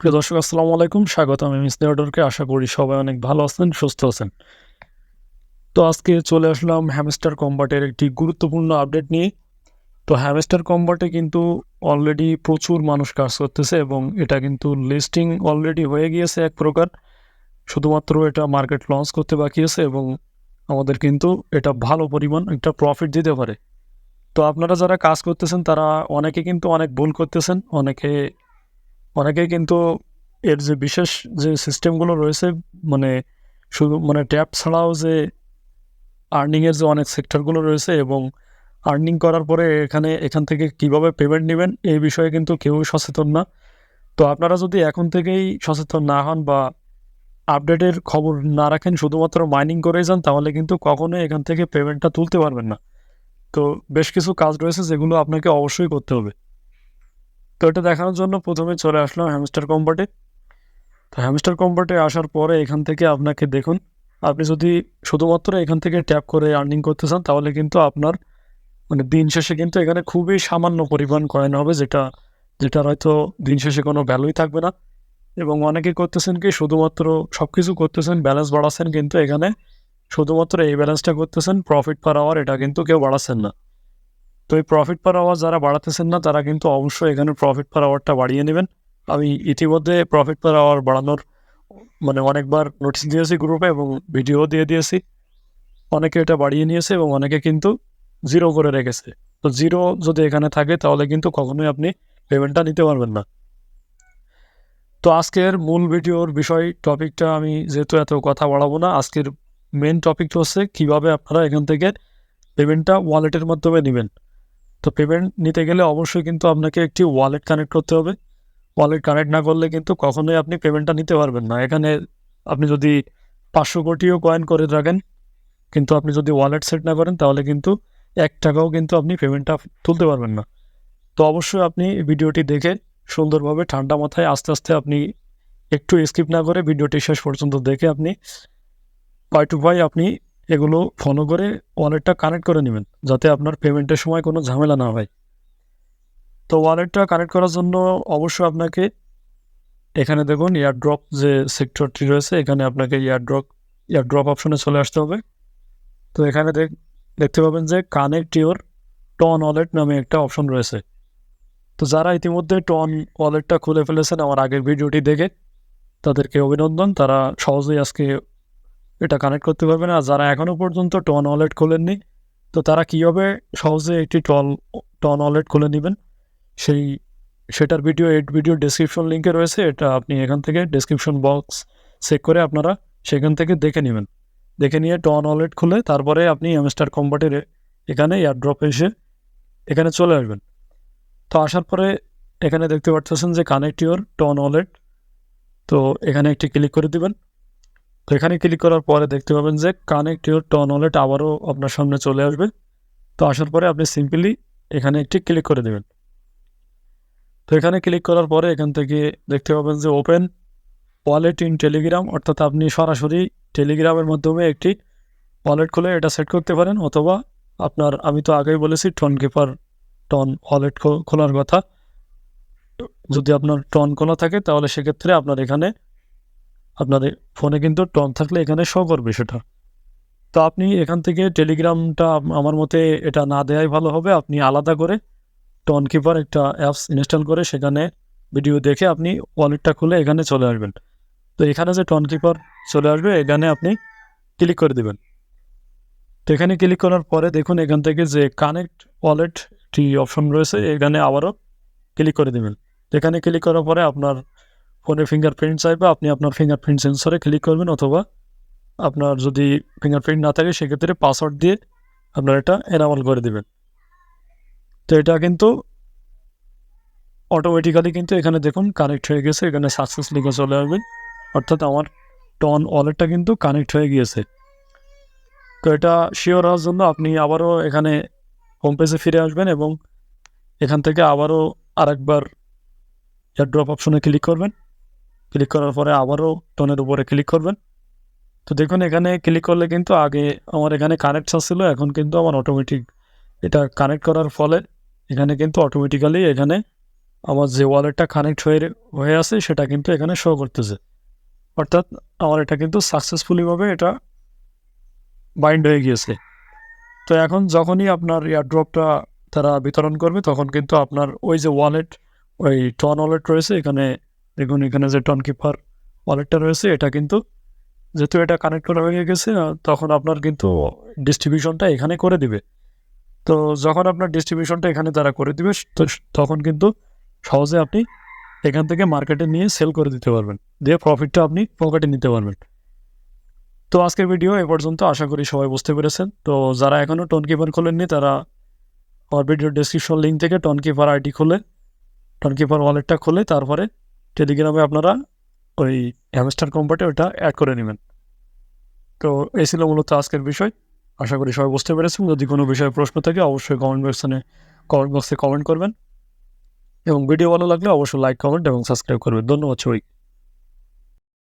প্রিয় দর্শক, আসসালামু আলাইকুম। স্বাগত আমি মিস নেওয়াডরকে। আশা করি সবাই অনেক ভালো আছেন, সুস্থ আছেন। তো আজকে চলে আসলাম হ্যামস্টার কম্বাটের একটি গুরুত্বপূর্ণ আপডেট নিয়ে। তো হ্যামস্টার কম্বাটে কিন্তু অলরেডি প্রচুর মানুষ কাজ করতেছে এবং এটা কিন্তু লিস্টিং অলরেডি হয়ে গিয়েছে এক প্রকার। শুধুমাত্র এটা মার্কেট লঞ্চ করতে বাকি আছে এবং আমাদের কিন্তু এটা ভালো পরিমাণ একটা প্রফিট দিতে পারে। তো আপনারা যারা কাজ করতেছেন, তারা অনেকে কিন্তু অনেক ভুল করতেছেন, অনেকে অনেকে কিন্তু এর যে বিশেষ যে সিস্টেমগুলো রয়েছে মানে শুধু মানে ট্যাপ ছাড়াও যে আর্নিংয়ের যে অনেক সেক্টরগুলো রয়েছে এবং আর্নিং করার পরে এখানে, এখান থেকে কীভাবে পেমেন্ট নেবেন, এই বিষয়ে কিন্তু কেউ সচেতন না। তো আপনারা যদি এখন থেকেই সচেতন না হন বা আপডেটের খবর না রাখেন, শুধুমাত্র মাইনিং করে যান, তাহলে কিন্তু কখনোই এখান থেকে পেমেন্টটা তুলতে পারবেন না। তো বেশ কিছু কাজ রয়েছে, যেগুলো আপনাকে অবশ্যই করতে হবে। তো এটা দেখানোর জন্য প্রথমে চলে আসলাম হ্যামস্টার কম্বাটে তো হ্যামস্টার কম্বাটে আসার পরে এখান থেকে আপনাকে দেখুন, আপনি যদি শুধুমাত্র এখান থেকে ট্যাপ করে আর্নিং করতে চান, তাহলে কিন্তু আপনার মানে দিন শেষে কিন্তু এখানে খুবই সামান্য পরিমাণ কয়েন হবে, যেটা, যেটার হয়তো দিন শেষে কোনো ভ্যালুই থাকবে না। এবং অনেকে করতেছেন কি, শুধুমাত্র সব কিছু করতেছেন ব্যালেন্স বাড়াচ্ছেন, কিন্তু এখানে শুধুমাত্র এই ব্যালেন্সটা করতেছেন প্রফিট পার আওয়ার এটা কিন্তু কেউ বাড়াচ্ছেন না। তো এই প্রফিট পার আওয়ার যারা বাড়াতেছেন না, তারা কিন্তু অবশ্যই এখানে প্রফিট পার আওয়ারটা বাড়িয়ে নেবেন। আমি ইতিমধ্যে প্রফিট পার আওয়ার বাড়ানোর মানে অনেকবার নোটিশ দিয়েছি গ্রুপে এবং ভিডিও দিয়ে দিয়েছি। অনেকে এটা বাড়িয়ে নিয়েছে এবং অনেকে কিন্তু জিরো করে রেখেছে। তো জিরো যদি এখানে থাকে, তাহলে কিন্তু কখনোই আপনি পেমেন্টটা নিতে পারবেন না। তো আজকের মূল ভিডিওর বিষয় টপিকটা আমি যেহেতু এত কথা বাড়াবো না, আজকের মেন টপিকটা হচ্ছে কীভাবে আপনারা এখান থেকে পেমেন্টটা ওয়ালেটের মাধ্যমে নেবেন। তো পেমেন্ট নিতে গেলে অবশ্যই কিন্তু আপনাকে একটি ওয়ালেট কানেক্ট করতে হবে। ওয়ালেট কানেক্ট না করলে কিন্তু কখনোই আপনি পেমেন্টটা নিতে পারবেন না। এখানে আপনি যদি পাঁচশো কোটিও কয়েন করে রাখেন কিন্তু আপনি যদি ওয়ালেট সেট না করেন, তাহলে কিন্তু এক টাকাও কিন্তু আপনি পেমেন্টটা তুলতে পারবেন না। তো অবশ্যই আপনি ভিডিওটি দেখে সুন্দরভাবে ঠান্ডা মাথায় আস্তে আস্তে আপনি একটু স্কিপ না করে ভিডিওটি শেষ পর্যন্ত দেখে আপনি পাই টু পাই আপনি এগুলো ফলো করে ওয়ালেটটা কানেক্ট করে নেবেন, যাতে আপনার পেমেন্টের সময় কোনো ঝামেলা না হয়। তো ওয়ালেটটা কানেক্ট করার জন্য অবশ্যই আপনাকে এখানে দেখুন এয়ারড্রপ যে সেক্টরটি রয়েছে, এখানে আপনাকে এয়ারড্রপ এয়ারড্রপ অপশনে চলে আসতে হবে। তো এখানে দেখ, দেখতে পাবেন যে কানেক্ট ইউর টন ওয়ালেট নামে একটা অপশন রয়েছে। তো যারা ইতিমধ্যে টন ওয়ালেটটা খুলে ফেলেছেন, আমার আগের ভিডিওটি দেখে তাদেরকে অভিনন্দন। তারা সহজেই আজকে এটা কানেক্ট করতে পারবেন আর যারা এখনও পর্যন্ত টন ওয়ালেট খোলেননি, তো তারা কীভাবে সহজে একটি টল টন ওয়ালেট খুলে নেবেন? সেই, সেটার ভিডিও এই ভিডিও ডেসক্রিপশন লিঙ্কে রয়েছে। এটা আপনি এখান থেকে ডেসক্রিপশন বক্স চেক করে আপনারা সেখান থেকে দেখে নেবেন। দেখে নিয়ে টন ওয়ালেট খুলে তারপরে আপনি এমস্টার কম্বাটের এখানে এয়ারড্রপ এসে এখানে চলে আসবেন। তো আসার পরে এখানে দেখতে পাচ্ছেন যে কানেক্ট ইউর টন ওয়ালেট তো এখানে একটি ক্লিক করে দিবেন। তো এখানে ক্লিক করার পরে দেখতে পাবেন যে কানেক্ট ইউর টন ওয়ালেট আবারও আপনার সামনে চলে আসবে। তো আসার পরে আপনি সিম্পলি এখানে একটি ক্লিক করে দেবেন। তো এখানে ক্লিক করার পরে এখান থেকে দেখতে পাবেন যে ওপেন ওয়ালেট ইন টেলিগ্রাম অর্থাৎ আপনি সরাসরি টেলিগ্রামের মাধ্যমে একটি ওয়ালেট খুলে এটা সেট করতে পারেন, অথবা আপনার, আমি তো আগেই বলেছি টন কিপার টন ওয়ালেট খোলার কথা। যদি আপনার টন খোলা থাকে, তাহলে সেক্ষেত্রে আপনার এখানে আপনাদের ফোনে কিন্তু টন থাকলে এখানে শো করবে সেটা। তো আপনি এখান থেকে টেলিগ্রামটা আমার মতে এটা না দেওয়াই ভালো হবে। আপনি আলাদা করে টন কিপার একটা অ্যাপস ইনস্টল করে সেখানে ভিডিও দেখে আপনি ওয়ালেটটা খুলে এখানে চলে আসবেন। তো এখানে যে টন কিপার চলে আসবে, এখানে আপনি ক্লিক করে দেবেন। তো এখানে ক্লিক করার পরে দেখুন এখান থেকে যে কানেক্ট ওয়ালেট একটি অপশন রয়েছে, এখানে আবারও ক্লিক করে দেবেন। এখানে ক্লিক করার পরে আপনার ফোনে ফিঙ্গারপ্রিন্ট চাইবে, আপনি আপনার ফিঙ্গারপ্রিন্ট সেন্সরে ক্লিক করবেন অথবা আপনার যদি ফিঙ্গারপ্রিন্ট না থাকে, সেক্ষেত্রে পাসওয়ার্ড দিয়ে আপনার এটা এনাবল করে দেবেন। তো এটা কিন্তু অটোমেটিক্যালি কিন্তু এখানে দেখুন কানেক্ট হয়ে গেছে, এখানে সাকসেস লিখে চলে আসবে। অর্থাৎ আমার টন ওয়ালেটটা কিন্তু কানেক্ট হয়ে গিয়েছে। তো এটা শিওর হওয়ার জন্য আপনি আবারও এখানে হোম পেজে ফিরে আসবেন এবং এখান থেকে আবারও আরেকবার এয়ারড্রপ অপশনে ক্লিক করবেন। ক্লিক করার পরে আবারও টনের উপরে ক্লিক করবেন। তো দেখুন, এখানে ক্লিক করলে কিন্তু আগে আমার এখানে কানেক্ট আসছিল, এখন কিন্তু আমার অটোমেটিক এটা কানেক্ট করার ফলে এখানে কিন্তু অটোমেটিক্যালি এখানে আমার যে ওয়ালেটটা কানেক্ট হয়ে হয়ে আছে, সেটা কিন্তু এখানে শো করতেছে। অর্থাৎ আমার এটা কিন্তু সাকসেসফুলিভাবে এটা বাইন্ড হয়ে গিয়েছে। তো এখন যখনই আপনার এয়ারড্রপটা তারা বিতরণ করবে, তখন কিন্তু আপনার ওই যে ওয়ালেট ওই টন ওয়ালেট রয়েছে, এখানে দেখুন এখানে যে টন কিপার ওয়ালেটটা রয়েছে এটা কিন্তু যেহেতু এটা কানেক্ট করা হয়ে গেছে তখন আপনার কিন্তু ডিস্ট্রিবিউশনটা এখানে করে দিবে। তো যখন আপনার ডিস্ট্রিবিউশনটা এখানে তারা করে দিবে তো তখন কিন্তু সহজে আপনি এখান থেকে মার্কেটে নিয়ে সেল করে দিতে পারবেন। দিয়ে প্রফিটটা আপনি পকেটে নিতে পারবেন। তো আজকের ভিডিও এ পর্যন্ত আশা করি সবাই বুঝতে পেরেছেন। তো যারা এখনও টোন কিপার খোলেননি তারা আমার ভিডিও ডেসক্রিপশন লিঙ্ক থেকে টোন কিপার আইডি খুলে টোন কিপার ওয়ালেটটা খুলে তারপরে টেলিগ্রামে আপনারা ওই হ্যামস্টার কম্পার্টে ওটা অ্যাড করে নেবেন। তো এই ছিল মূলত আজকের বিষয়। আশা করি সবাই বুঝতে পেরেছেন। যদি কোনো বিষয়ে প্রশ্ন থাকে, অবশ্যই কমেন্ট বক্সে কমেন্ট বক্সে কমেন্ট করবেন। এবং ভিডিও ভালো লাগলে অবশ্যই লাইক কমেন্ট এবং সাবস্ক্রাইব করবেন। ধন্যবাদ সবাই